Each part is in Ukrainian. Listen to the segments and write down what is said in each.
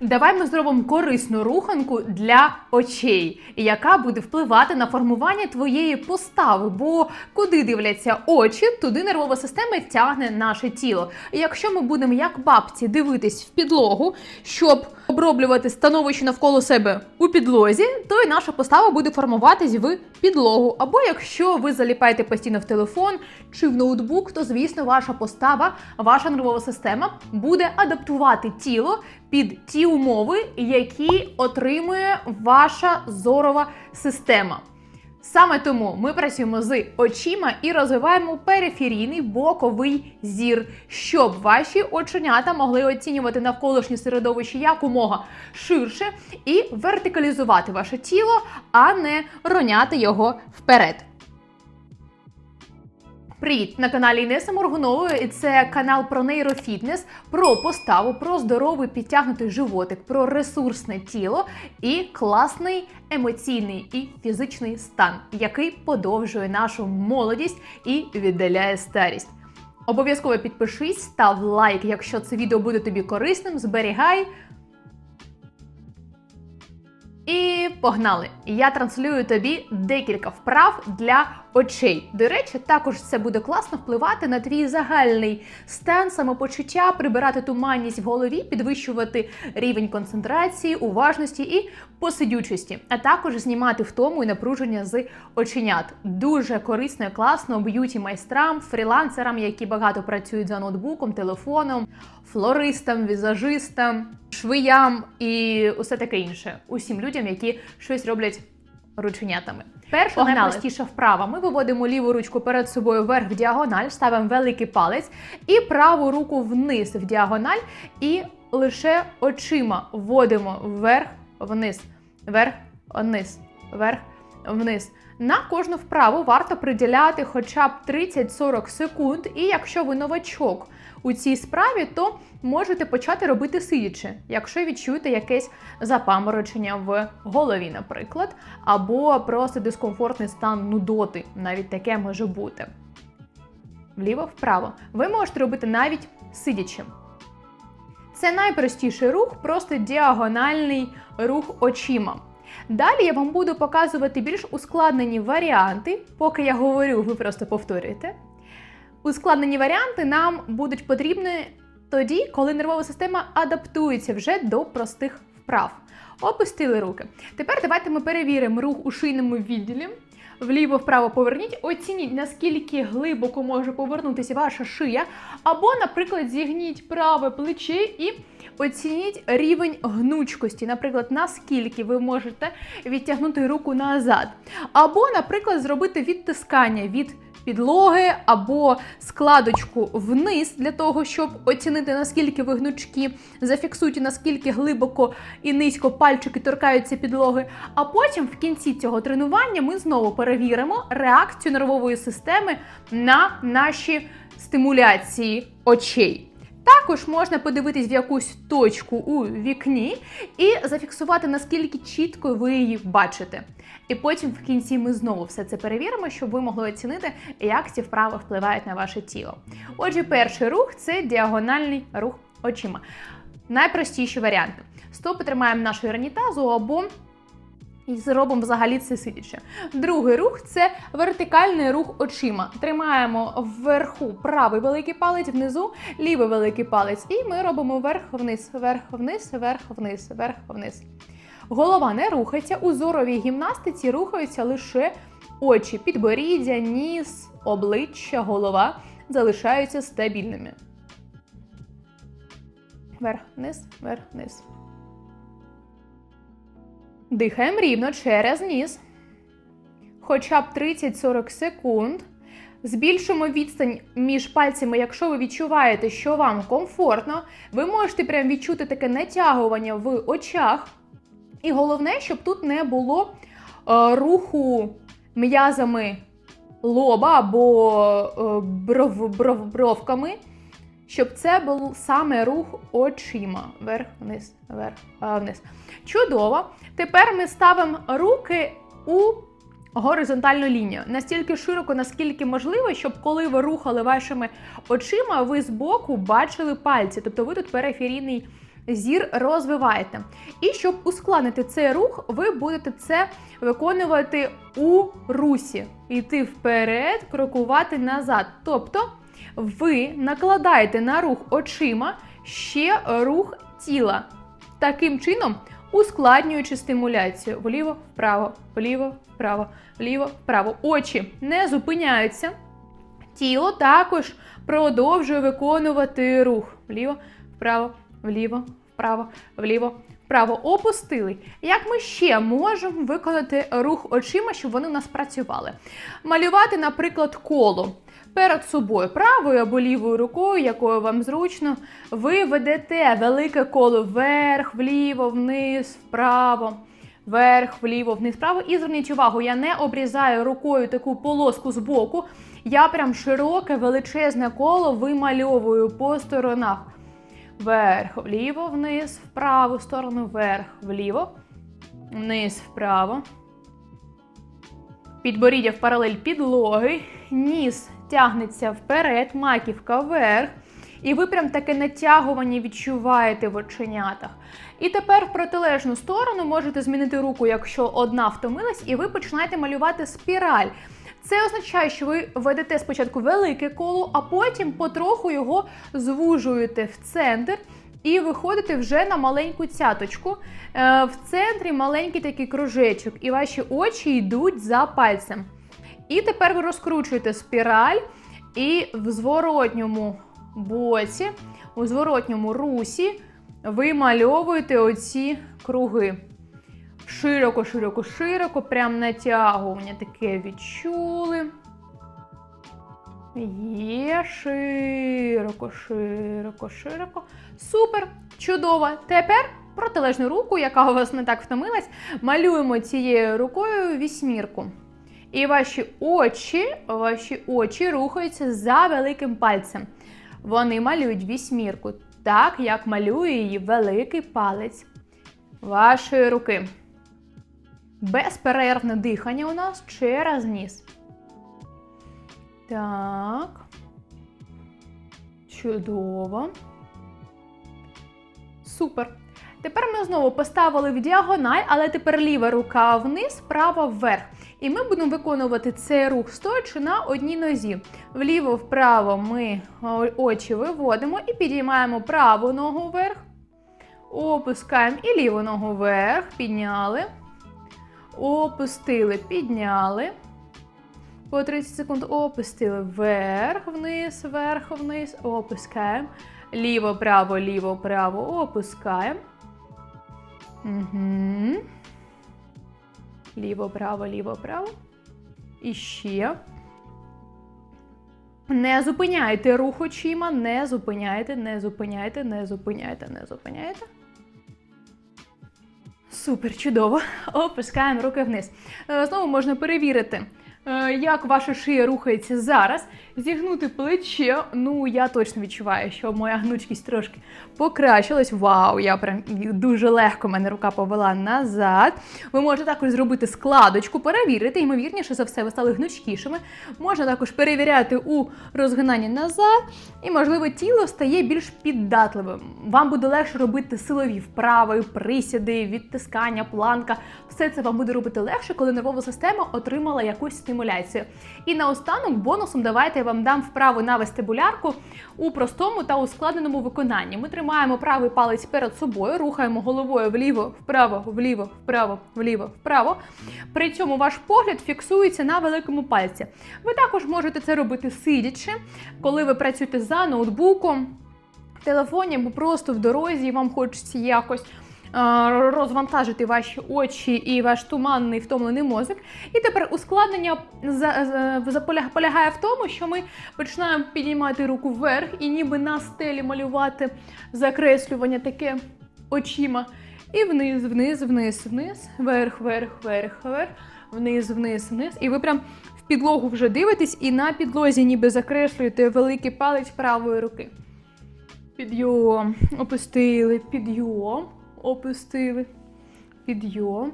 Давай ми зробимо корисну руханку для очей, яка буде впливати на формування твоєї постави. Бо куди дивляться очі, туди нервова система тягне наше тіло. І якщо ми будемо як бабці дивитись в підлогу, щоб оброблювати становище навколо себе у підлозі, то і наша постава буде формуватись в підлогу. Або якщо ви заліпаєте постійно в телефон чи в ноутбук, то звісно ваша постава, ваша нервова система буде адаптувати тіло під ті умови, які отримує ваша зорова система. Саме тому ми працюємо з очима і розвиваємо периферійний боковий зір, щоб ваші оченята могли оцінювати навколишнє середовище якомога ширше і вертикалізувати ваше тіло, а не роняти його вперед. Привіт! На каналі Інеси Моргунової. І це канал про нейрофітнес, про поставу, про здоровий підтягнутий животик, про ресурсне тіло і класний емоційний і фізичний стан, який подовжує нашу молодість і віддаляє старість. Обов'язково підпишись, став лайк, якщо це відео буде тобі корисним. Зберігай. І погнали! Я транслюю тобі декілька вправ для очей. До речі, також це буде класно впливати на твій загальний стан, самопочуття, прибирати туманність в голові, підвищувати рівень концентрації, уважності і посидючості, а також знімати втому і напруження з оченят. Дуже корисно і класно б'юті майстрам, фрілансерам, які багато працюють за ноутбуком, телефоном, флористам, візажистам, швиям і усе таке інше. Усім людям, які щось роблять рученятами. Перша Погнали. найпростіша вправа. Ми виводимо ліву ручку перед собою вверх в діагональ, ставимо великий палець і праву руку вниз в діагональ, і лише очима вводимо вверх, вниз, вверх, вниз, вверх, вниз. На кожну вправу варто приділяти хоча б 30-40 секунд, і якщо ви новачок у цій справі, то можете почати робити сидячи, якщо відчуєте якесь запаморочення в голові, наприклад, або просто дискомфортний стан нудоти, навіть таке може бути. Вліво-вправо. Ви можете робити навіть сидячи. Це найпростіший рух, просто діагональний рух очима. Далі я вам буду показувати більш ускладнені варіанти. Поки я говорю, ви просто повторюєте. Ускладнені варіанти нам будуть потрібні тоді, коли нервова система адаптується вже до простих вправ. Опустили руки. Тепер давайте ми перевіримо рух у шийному відділі. Вліво-вправо поверніть, оцініть, наскільки глибоко може повернутися ваша шия. Або, наприклад, зігніть праве плече і оцініть рівень гнучкості. Наприклад, наскільки ви можете відтягнути руку назад. Або, наприклад, зробити відтискання від підлоги або складочку вниз для того, щоб оцінити, наскільки ви гнучкі, зафіксуйте, наскільки глибоко і низько пальчики торкаються підлоги. А потім в кінці цього тренування ми знову перевіримо реакцію нервової системи на наші стимуляції очей. Також можна подивитись в якусь точку у вікні і зафіксувати, наскільки чітко ви її бачите. І потім в кінці ми знову все це перевіримо, щоб ви могли оцінити, як ці вправи впливають на ваше тіло. Отже, перший рух це діагональний рух очима. Найпростіші варіанти. Стопи тримаємо нашою ранітазу або і зробимо взагалі це сидячи. Другий рух це вертикальний рух очима. Тримаємо вверху правий великий палець, внизу лівий великий палець. І ми робимо вверх-вниз, вверх-вниз, вверх-вниз, вверх-вниз. Голова не рухається. У зоровій гімнастиці рухаються лише очі, підборіддя, ніс, обличчя, голова залишаються стабільними. Вверх-вниз, вверх-вниз. Дихаємо рівно через ніс. Хоча б 30-40 секунд. Збільшимо відстань між пальцями, якщо ви відчуваєте, що вам комфортно. Ви можете прям відчути таке натягування в очах. І головне, щоб тут не було е, руху м'язами лоба або е, бров, бров, бровками, щоб це був саме рух очима. Вверх-вниз, вверх-вниз. Чудово. Тепер ми ставимо руки у горизонтальну лінію. Настільки широко, наскільки можливо, щоб коли ви рухали вашими очима, ви збоку бачили пальці. Тобто ви тут периферійний зір розвиваєте. І щоб ускладнити цей рух, ви будете це виконувати у русі. Йти вперед, крокувати назад. Тобто ви накладаєте на рух очима ще рух тіла. Таким чином, ускладнюючи стимуляцію вліво, вправо, вліво, вправо, вліво, вправо. Очі не зупиняються. Тіло також продовжує виконувати рух. Вліво, вправо, вліво, вправо, вліво, вправо. Опустили. Як ми ще можемо виконати рух очима, щоб вони у нас працювали? Малювати, наприклад, коло. Перед собою правою або лівою рукою, якою вам зручно, ви ведете велике коло вверх, вліво, вниз, вправо, вверх, вліво, вниз, вправо. І зверніть увагу, я не обрізаю рукою таку полоску з боку. Я прям широке, величезне коло вимальовую по сторонах. Вверх, вліво, вниз, в праву сторону, вверх, вліво, вниз, вправо. Підборіддя в паралель підлоги, ніс тягнеться вперед, маківка вверх. І ви прям таке натягування відчуваєте в оченятах. І тепер в протилежну сторону можете змінити руку, якщо одна втомилась, і ви починаєте малювати спіраль. Це означає, що ви ведете спочатку велике коло, а потім потроху його звужуєте в центр і виходите вже на маленьку цяточку. Е, В центрі маленький такий кружечок, і ваші очі йдуть за пальцем. І тепер ви розкручуєте спіраль, і в зворотньому боці, у зворотньому русі ви мальовуєте оці круги. Широко, широко, широко, прям натягування таке відчули. Є широко, широко, широко. Супер! Чудово! Тепер протилежну руку, яка у вас не так втомилась, малюємо цією рукою вісьмірку. І ваші очі, ваші очі рухаються за великим пальцем. Вони малюють вісьмірку, так як малює її великий палець вашої руки. Безперервне дихання у нас через ніс. Так. Чудово. Супер. Тепер ми знову поставили в діагональ, але тепер ліва рука вниз, права вверх. І ми будемо виконувати цей рух стоячи на одній нозі. Вліво-вправо ми очі виводимо і підіймаємо праву ногу вверх. Опускаємо і ліву ногу вверх, підняли. Опустили, підняли. По 30 секунд опустили вверх, вниз, вверх, вниз, опускаємо. Ліво, право, ліво, право, опускаємо. Угу. Ліво, право, ліво, право. І ще. Не зупиняйте рух очима, не зупиняйте, не зупиняйте, не зупиняйте, не зупиняйте. Супер, чудово. Опускаємо руки вниз. Е, Знову можна перевірити, як ваша шия рухається зараз. Зігнути плече. Ну, я точно відчуваю, що моя гнучкість трошки покращилась. Вау, я прям дуже легко мене рука повела назад. Ви можете також зробити складочку, перевірити, ймовірніше за все, ви стали гнучкішими. Можна також перевіряти у розгинанні назад, і, можливо, тіло стає більш піддатливим. Вам буде легше робити силові вправи, присіди, відтискання, планка. Все це вам буде робити легше, коли нервова система отримала якусь стимуляцію. І наостанок бонусом давайте я вам дам вправу на вестибулярку у простому та ускладненому виконанні. Ми тримаємо правий палець перед собою, рухаємо головою вліво, вправо, вліво, вправо, вліво, вправо. При цьому ваш погляд фіксується на великому пальці. Ви також можете це робити сидячи, коли ви працюєте за ноутбуком, в телефоні або просто в дорозі, і вам хочеться якось розвантажити ваші очі і ваш туманний втомлений мозок. І тепер ускладнення полягає в тому, що ми починаємо підіймати руку вверх і ніби на стелі малювати закреслювання таке очима. І вниз, вниз, вниз, вниз, вверх, вверх, вверх, вверх, вниз, вниз, вниз. І ви прям в підлогу вже дивитесь, і на підлозі ніби закреслюєте великий палець правої руки. Підйом, опустили, підйом, опустили, підйом,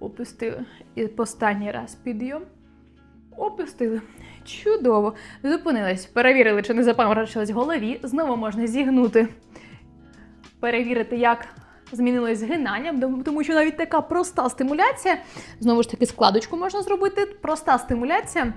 опустили. І останній раз підйом, опустили. Чудово. Зупинились, перевірили, чи не запаморочилась в голові. Знову можна зігнути перевірити, як змінилось згинання, тому що навіть така проста стимуляція, знову ж таки, складочку можна зробити. Проста стимуляція.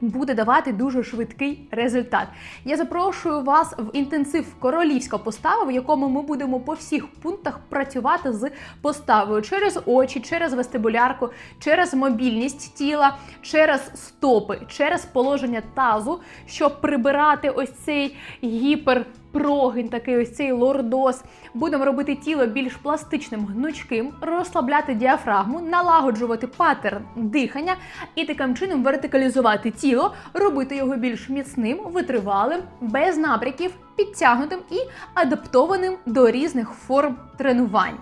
Буде давати дуже швидкий результат. Я запрошую вас в інтенсив королівська постава, в якому ми будемо по всіх пунктах працювати з поставою через очі, через вестибулярку, через мобільність тіла, через стопи, через положення тазу, щоб прибирати ось цей гіперпрогин, такий ось цей лордоз. Будемо робити тіло більш пластичним, гнучким, розслабляти діафрагму, налагоджувати паттерн дихання і таким чином вертикалізувати тіло, робити його більш міцним, витривалим, без набряків, підтягнутим і адаптованим до різних форм тренувань.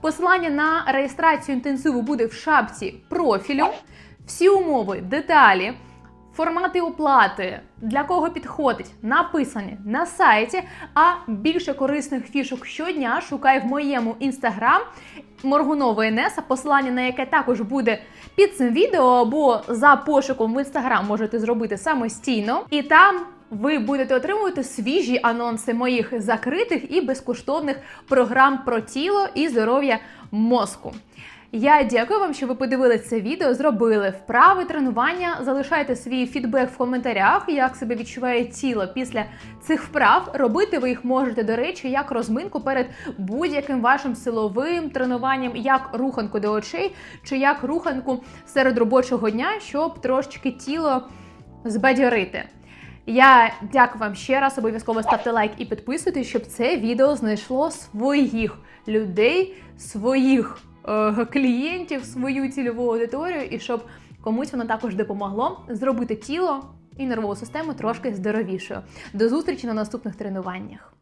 Посилання на реєстрацію інтенсиву буде в шапці профілю. Всі умови, деталі, формати оплати, для кого підходить, написані на сайті. А більше корисних фішок щодня шукай в моєму інстаграм Моргунова Інеса, посилання на яке також буде під цим відео, або за пошуком в інстаграм можете зробити самостійно. І там ви будете отримувати свіжі анонси моїх закритих і безкоштовних програм про тіло і здоров'я мозку. Я дякую вам, що ви подивилися це відео, зробили вправи тренування. Залишайте свій фідбек в коментарях, як себе відчуває тіло після цих вправ. Робити ви їх можете, до речі, як розминку перед будь-яким вашим силовим тренуванням, як руханку до очей, чи як руханку серед робочого дня, щоб трошечки тіло збадьорити. Я дякую вам ще раз. Обов'язково ставте лайк і підписуйтесь, щоб це відео знайшло своїх людей, своїх клієнтів, свою цільову аудиторію, і щоб комусь воно також допомогло зробити тіло і нервову систему трошки здоровішою. До зустрічі на наступних тренуваннях.